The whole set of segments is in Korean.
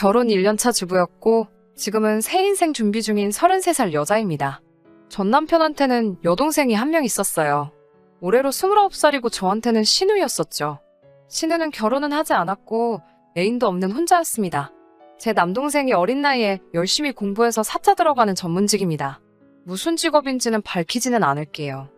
결혼 1년차 주부였고 지금은 새 인생 준비 중인 33살 여자입니다. 전 남편한테는 여동생이 한 명 있었어요. 올해로 29살이고 저한테는 신우였었죠. 신우는 결혼은 하지 않았고 애인도 없는 혼자였습니다. 제 남동생이 어린 나이에 열심히 공부해서 사자 들어가는 전문직입니다. 무슨 직업인지는 밝히지는 않을게요.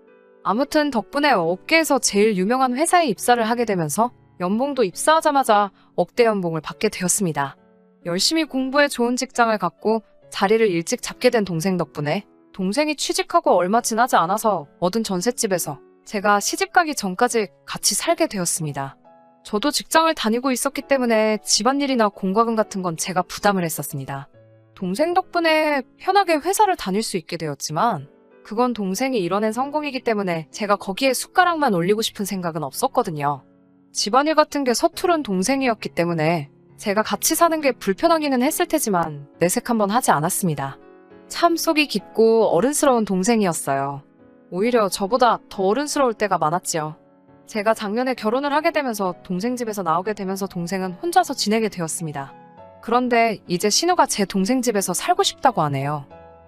아무튼 덕분에 업계에서 제일 유명한 회사에 입사를 하게 되면서 연봉도 입사하자마자 억대 연봉을 받게 되었습니다. 열심히 공부해 좋은 직장을 갖고 자리를 일찍 잡게 된 동생 덕분에 동생이 취직하고 얼마 지나지 않아서 얻은 전셋집에서 제가 시집 가기 전까지 같이 살게 되었습니다. 저도 직장을 다니고 있었기 때문에 집안일이나 공과금 같은 건 제가 부담을 했었습니다. 동생 덕분에 편하게 회사를 다닐 수 있게 되었지만 그건 동생이 이뤄낸 성공이기 때문에 제가 거기에 숟가락만 올리고 싶은 생각은 없었거든요. 집안일 같은 게 서투른 동생이었기 때문에 제가 같이 사는 게 불편하기는 했을 테지만 내색 한번 하지 않았습니다. 참 속이 깊고 어른스러운 동생이었어요. 오히려 저보다 더 어른스러울 때가 많았지요. 제가 작년에 결혼을 하게 되면서 동생 집에서 나오게 되면서 동생은 혼자서 지내게 되었습니다. 그런데 이제 신우가 제 동생 집에서 살고 싶다고 하네요.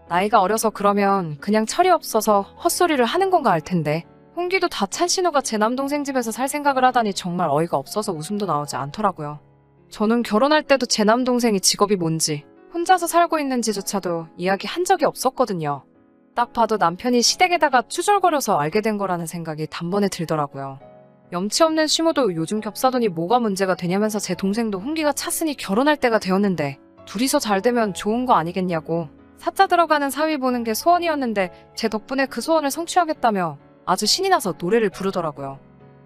나이가 어려서 그러면 그냥 철이 없어서 헛소리를 하는 건가 할 텐데 홍기도 다 찬 신우가 제 남동생 집에서 살 생각을 하다니 정말 어이가 없어서 웃음도 나오지 않더라고요. 저는 결혼할 때도 제 남동생이 직업이 뭔지 혼자서 살고 있는지조차도 이야기 한 적이 없었거든요. 딱 봐도 남편이 시댁에다가 추절거려서 알게 된 거라는 생각이 단번에 들더라고요. 염치 없는 시모도 요즘 겹사돈이 뭐가 문제가 되냐면서 제 동생도 홍기가 찼으니 결혼할 때가 되었는데 둘이서 잘 되면 좋은 거 아니겠냐고 사자 들어가는 사위 보는 게 소원이었는데 제 덕분에 그 소원을 성취하겠다며 아주 신이 나서 노래를 부르더라고요.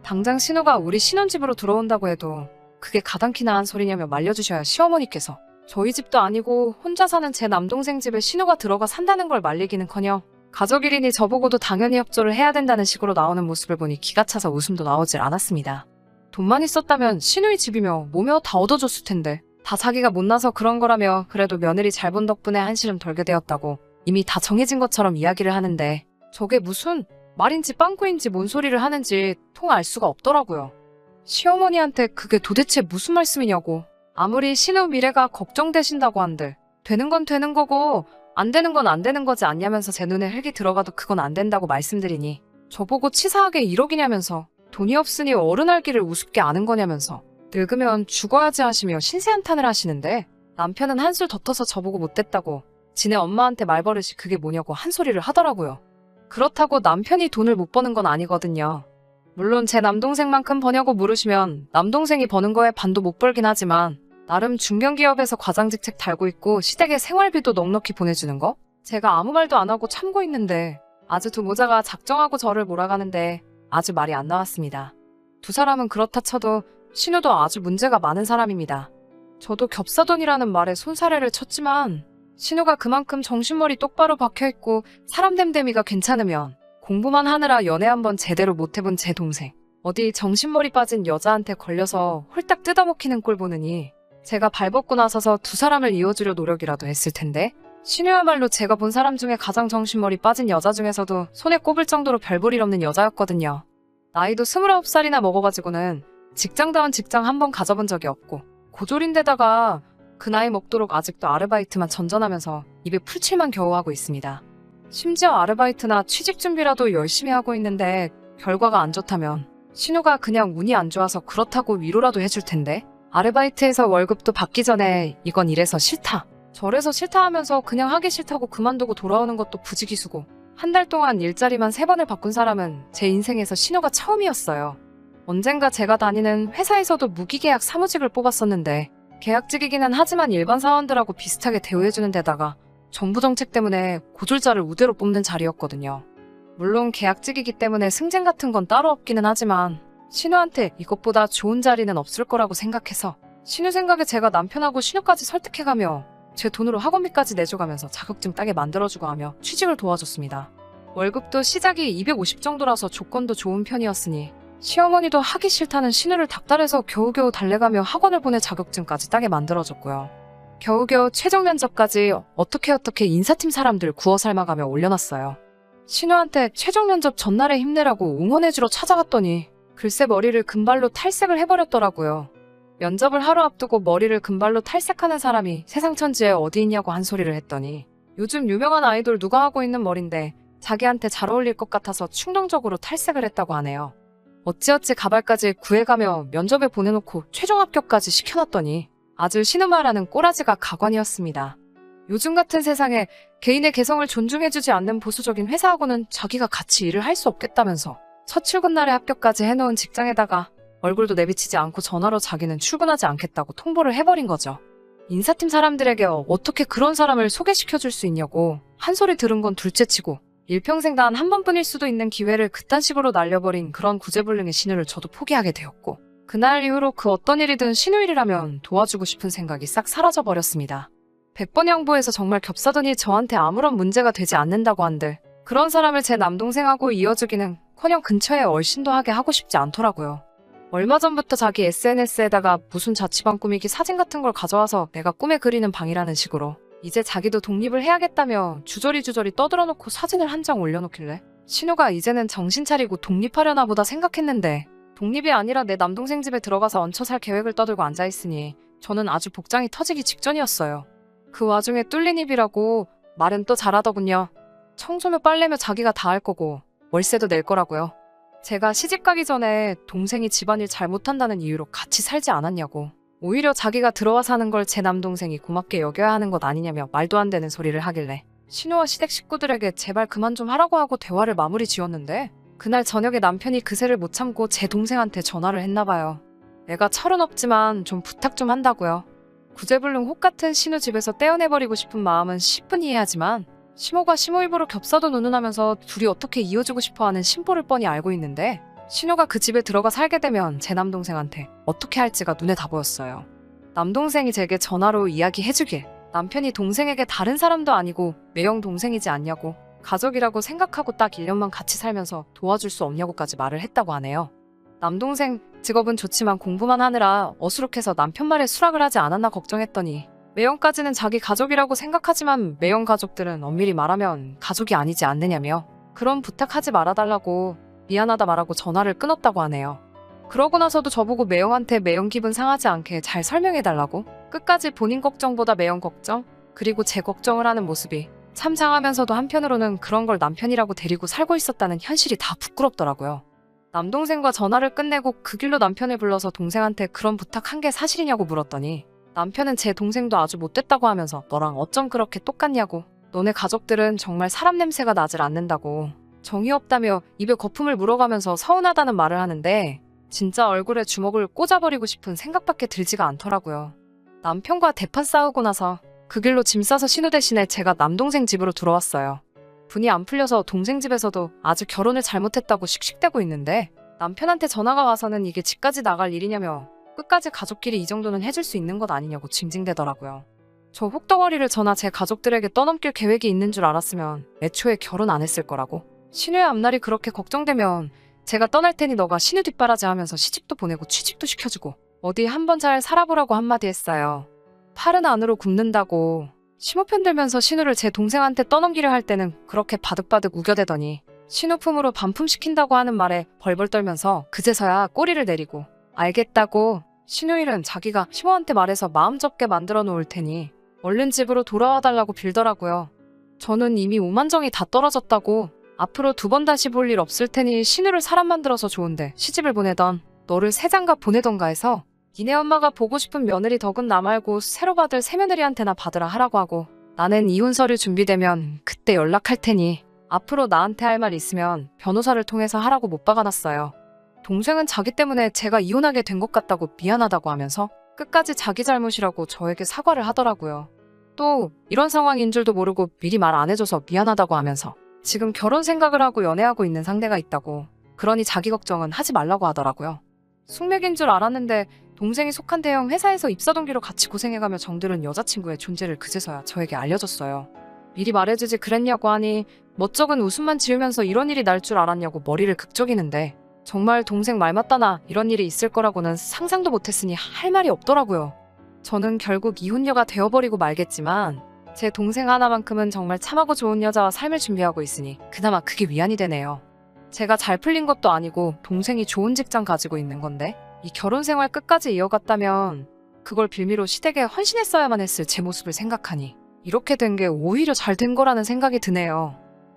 당장 신우가 우리 신혼집으로 들어온다고 해도 그게 가당키나 한 소리냐며 말려주셔야 시어머니께서 저희 집도 아니고 혼자 사는 제 남동생 집에 신우가 들어가 산다는 걸 말리기는커녕 가족일이니 저보고도 당연히 협조를 해야 된다는 식으로 나오는 모습을 보니 기가 차서 웃음도 나오질 않았습니다. 돈만 있었다면 신우의 집이며 뭐며 다 얻어줬을 텐데 다 자기가 못나서 그런 거라며 그래도 며느리 잘 본 덕분에 한시름 덜게 되었다고 이미 다 정해진 것처럼 이야기를 하는데 저게 무슨 말인지 빵꾸인지 뭔 소리를 하는지 통 알 수가 없더라고요. 시어머니한테 그게 도대체 무슨 말씀이냐고 아무리 신우 미래가 걱정되신다고 한들 되는 건 되는 거고 안 되는 건 안 되는 거지 않냐면서 제 눈에 흙이 들어가도 그건 안 된다고 말씀드리니 저보고 치사하게 1억이냐면서 돈이 없으니 어른할 길을 우습게 아는 거냐면서 늙으면 죽어야지 하시며 신세한탄을 하시는데 남편은 한술 더 터서 저보고 못됐다고 지네 엄마한테 말버릇이 그게 뭐냐고 한 소리를 하더라고요. 그렇다고 남편이 돈을 못 버는 건 아니거든요. 물론 제 남동생만큼 버냐고 물으시면 남동생이 버는 거에 반도 못 벌긴 하지만 나름 중견기업에서 과장직책 달고 있고 시댁에 생활비도 넉넉히 보내주는 거? 제가 아무 말도 안 하고 참고 있는데 아주 두 모자가 작정하고 저를 몰아가는데 아주 말이 안 나왔습니다. 두 사람은 그렇다 쳐도 신우도 아주 문제가 많은 사람입니다. 저도 겹사돈이라는 말에 손사래를 쳤지만 신우가 그만큼 정신머리 똑바로 박혀있고 사람 됨됨이가 괜찮으면 공부만 하느라 연애 한번 제대로 못 해본 제 동생 어디 정신머리 빠진 여자한테 걸려서 홀딱 뜯어먹히는 꼴 보느니 제가 발벗고 나서서 두 사람을 이어주려 노력이라도 했을 텐데 신우야말로 제가 본 사람 중에 가장 정신머리 빠진 여자 중에서도 손에 꼽을 정도로 별볼일 없는 여자였거든요. 나이도 29살이나 먹어가지고는 직장다운 직장 한 번 가져본 적이 없고 고졸인데다가 그 나이 먹도록 아직도 아르바이트만 전전하면서 입에 풀칠만 겨우 하고 있습니다. 심지어 아르바이트나 취직 준비라도 열심히 하고 있는데 결과가 안 좋다면 신우가 그냥 운이 안 좋아서 그렇다고 위로라도 해줄 텐데 아르바이트에서 월급도 받기 전에 이건 이래서 싫다. 저래서 싫다 하면서 그냥 하기 싫다고 그만두고 돌아오는 것도 부지기수고 한 달 동안 일자리만 세 번을 바꾼 사람은 제 인생에서 신우가 처음이었어요. 언젠가 제가 다니는 회사에서도 무기계약 사무직을 뽑았었는데 계약직이기는 하지만 일반 사원들하고 비슷하게 대우해주는 데다가 정부 정책 때문에 고졸자를 우대로 뽑는 자리였거든요. 물론 계약직이기 때문에 승진 같은 건 따로 없기는 하지만 신우한테 이것보다 좋은 자리는 없을 거라고 생각해서 신우 생각에 제가 남편하고 신우까지 설득해가며 제 돈으로 학원비까지 내줘가면서 자격증 따게 만들어주고 하며 취직을 도와줬습니다. 월급도 시작이 250 정도라서 조건도 좋은 편이었으니 시어머니도 하기 싫다는 신우를 닥달해서 겨우겨우 달래가며 학원을 보내 자격증까지 따게 만들어줬고요. 겨우겨우 최종 면접까지 어떻게 어떻게 인사팀 사람들 구워 삶아가며 올려놨어요. 신우한테 최종 면접 전날에 힘내라고 응원해주러 찾아갔더니 글쎄 머리를 금발로 탈색을 해버렸더라고요. 면접을 하루 앞두고 머리를 금발로 탈색하는 사람이 세상 천지에 어디 있냐고 한 소리를 했더니 요즘 유명한 아이돌 누가 하고 있는 머리인데 자기한테 잘 어울릴 것 같아서 충동적으로 탈색을 했다고 하네요. 어찌어찌 가발까지 구해가며 면접에 보내놓고 최종 합격까지 시켜놨더니 아들 신우마라는 꼬라지가 가관이었습니다. 요즘 같은 세상에 개인의 개성을 존중해주지 않는 보수적인 회사하고는 자기가 같이 일을 할 수 없겠다면서 첫 출근 날에 합격까지 해놓은 직장에다가 얼굴도 내비치지 않고 전화로 자기는 출근하지 않겠다고 통보를 해버린 거죠. 인사팀 사람들에게 어떻게 그런 사람을 소개시켜줄 수 있냐고 한 소리 들은 건 둘째치고 일평생 단 한 번뿐일 수도 있는 기회를 그딴 식으로 날려버린 그런 구제불능의 신우를 저도 포기하게 되었고 그날 이후로 그 어떤 일이든 신우일이라면 도와주고 싶은 생각이 싹 사라져버렸습니다. 100번 양보해서 정말 겹사더니 저한테 아무런 문제가 되지 않는다고 한들 그런 사람을 제 남동생하고 이어주기는 커녕 근처에 얼씬도 하게 하고 싶지 않더라고요. 얼마 전부터 자기 SNS에다가 무슨 자취방 꾸미기 사진 같은 걸 가져와서 내가 꿈에 그리는 방이라는 식으로 이제 자기도 독립을 해야겠다며 주저리 주저리 떠들어놓고 사진을 한 장 올려놓길래 신우가 이제는 정신 차리고 독립하려나 보다 생각했는데 독립이 아니라 내 남동생 집에 들어가서 얹혀 살 계획을 떠들고 앉아있으니 저는 아주 복장이 터지기 직전이었어요. 그 와중에 뚫린 입이라고 말은 또 잘하더군요. 청소며 빨래며 자기가 다 할 거고 월세도 낼 거라고요. 제가 시집 가기 전에 동생이 집안일 잘 못한다는 이유로 같이 살지 않았냐고. 오히려 자기가 들어와 사는 걸 제 남동생이 고맙게 여겨야 하는 것 아니냐며 말도 안 되는 소리를 하길래 신우와 시댁 식구들에게 제발 그만 좀 하라고 하고 대화를 마무리 지었는데 그날 저녁에 남편이 그새를 못 참고 제 동생한테 전화를 했나 봐요. 애가 철은 없지만 좀 부탁 좀 한다고요. 구제불능 혹 같은 신우 집에서 떼어내버리고 싶은 마음은 10분 이해하지만 시모 입으로 겹사도 눈눈하면서 둘이 어떻게 이어주고 싶어하는 심보를 뻔히 알고 있는데 신우가 그 집에 들어가 살게 되면 제 남동생한테 어떻게 할지가 눈에 다 보였어요. 남동생이 제게 전화로 이야기해주길 남편이 동생에게 다른 사람도 아니고 매형 동생이지 않냐고 가족이라고 생각하고 딱 1년만 같이 살면서 도와줄 수 없냐고까지 말을 했다고 하네요. 남동생 직업은 좋지만 공부만 하느라 어수룩해서 남편 말에 수락을 하지 않았나 걱정했더니 매형까지는 자기 가족이라고 생각하지만 매형 가족들은 엄밀히 말하면 가족이 아니지 않느냐며 그런 부탁하지 말아달라고 미안하다 말하고 전화를 끊었다고 하네요. 그러고 나서도 저보고 매형한테 매형 기분 상하지 않게 잘 설명해달라고 끝까지 본인 걱정보다 매형 걱정 그리고 제 걱정을 하는 모습이 참 상하면서도 한편으로는 그런 걸 남편이라고 데리고 살고 있었다는 현실이 다 부끄럽더라고요. 남동생과 전화를 끝내고 그 길로 남편을 불러서 동생한테 그런 부탁한 게 사실이냐고 물었더니 남편은 제 동생도 아주 못됐다고 하면서 너랑 어쩜 그렇게 똑같냐고 너네 가족들은 정말 사람 냄새가 나질 않는다고 정이 없다며 입에 거품을 물어가면서 서운하다는 말을 하는데 진짜 얼굴에 주먹을 꽂아버리고 싶은 생각밖에 들지가 않더라고요. 남편과 대판 싸우고 나서 그 길로 짐 싸서 신우 대신에 제가 남동생 집으로 들어왔어요. 분이 안 풀려서 동생 집에서도 아주 결혼을 잘못했다고 씩씩대고 있는데 남편한테 전화가 와서는 이게 집까지 나갈 일이냐며 끝까지 가족끼리 이 정도는 해줄 수 있는 것 아니냐고 징징대더라고요. 저 혹덩어리를 저나 제 가족들에게 떠넘길 계획이 있는 줄 알았으면 애초에 결혼 안 했을 거라고. 신우의 앞날이 그렇게 걱정되면 제가 떠날 테니 너가 신우 뒷바라지 하면서 시집도 보내고 취직도 시켜주고 어디 한번 잘 살아보라고 한마디 했어요. 팔은 안으로 굽는다고 심호편 들면서 신우를 제 동생한테 떠넘기려 할 때는 그렇게 바득바득 우겨대더니 신우품으로 반품시킨다고 하는 말에 벌벌 떨면서 그제서야 꼬리를 내리고 알겠다고 신우일은 자기가 시모한테 말해서 마음 접게 만들어 놓을 테니 얼른 집으로 돌아와 달라고 빌더라고요. 저는 이미 오만정이 다 떨어졌다고 앞으로 두 번 다시 볼 일 없을 테니 신우를 사람 만들어서 좋은데 시집을 보내던 너를 새 장가 보내던가 해서 니네 엄마가 보고 싶은 며느리 덕은 나 말고 새로 받을 새며느리한테나 받으라 하라고 하고 나는 이혼 서류 준비되면 그때 연락할 테니 앞으로 나한테 할 말 있으면 변호사를 통해서 하라고 못 박아놨어요. 동생은 자기 때문에 제가 이혼하게 된 것 같다고 미안하다고 하면서 끝까지 자기 잘못이라고 저에게 사과를 하더라고요. 또 이런 상황인 줄도 모르고 미리 말 안 해줘서 미안하다고 하면서 지금 결혼 생각을 하고 연애하고 있는 상대가 있다고 그러니 자기 걱정은 하지 말라고 하더라고요. 숙맥인 줄 알았는데 동생이 속한 대형 회사에서 입사 동기로 같이 고생해가며 정들은 여자친구의 존재를 그제서야 저에게 알려줬어요. 미리 말해주지 그랬냐고 하니 멋쩍은 웃음만 지으면서 이런 일이 날 줄 알았냐고 머리를 극적이는데 정말 동생 말 맞다나 이런 일이 있을 거라고는 상상도 못했으니 할 말이 없더라고요. 저는 결국 이혼녀가 되어버리고 말겠지만 제 동생 하나만큼은 정말 참하고 좋은 여자와 삶을 준비하고 있으니 그나마 그게 위안이 되네요. 제가 잘 풀린 것도 아니고 동생이 좋은 직장 가지고 있는 건데 이 결혼 생활 끝까지 이어갔다면 그걸 빌미로 시댁에 헌신했어야만 했을 제 모습을 생각하니 이렇게 된 게 오히려 잘 된 거라는 생각이 드네요.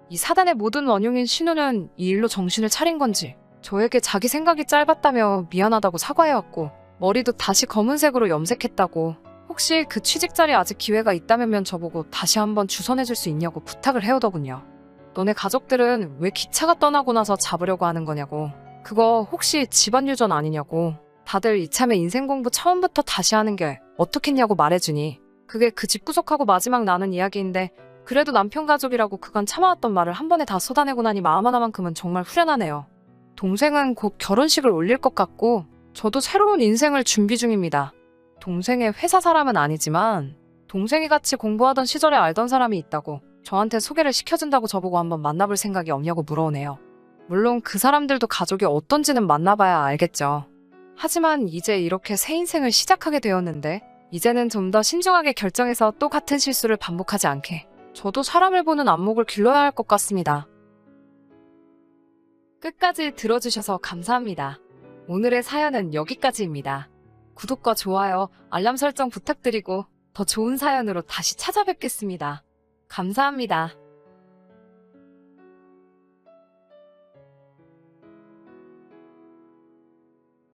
이 사단의 모든 원흉인 신우는 이 일로 정신을 차린 건지 저에게 자기 생각이 짧았다며 미안하다고 사과해왔고 머리도 다시 검은색으로 염색했다고 혹시 그 취직 자리에 아직 기회가 있다면 저보고 다시 한번 주선해줄 수 있냐고 부탁을 해오더군요. 너네 가족들은 왜 기차가 떠나고 나서 잡으려고 하는 거냐고. 그거 혹시 집안 유전 아니냐고. 다들 이참에 인생 공부 처음부터 다시 하는 게 어떻겠냐고 말해주니. 그게 그 집구석하고 마지막 나눈 이야기인데 그래도 남편 가족이라고 그간 참아왔던 말을 한 번에 다 쏟아내고 나니 마음 하나만큼은 정말 후련하네요. 동생은 곧 결혼식을 올릴 것 같고 저도 새로운 인생을 준비 중입니다. 동생의 회사 사람은 아니지만 동생이 같이 공부하던 시절에 알던 사람이 있다고 저한테 소개를 시켜준다고 저보고 한번 만나볼 생각이 없냐고 물어오네요. 물론 그 사람들도 가족이 어떤지는 만나봐야 알겠죠. 하지만 이제 이렇게 새 인생을 시작하게 되었는데 이제는 좀 더 신중하게 결정해서 또 같은 실수를 반복하지 않게 저도 사람을 보는 안목을 길러야 할 것 같습니다. 끝까지 들어주셔서 감사합니다. 오늘의 사연은 여기까지입니다. 구독과 좋아요, 알람 설정 부탁드리고 더 좋은 사연으로 다시 찾아뵙겠습니다. 감사합니다.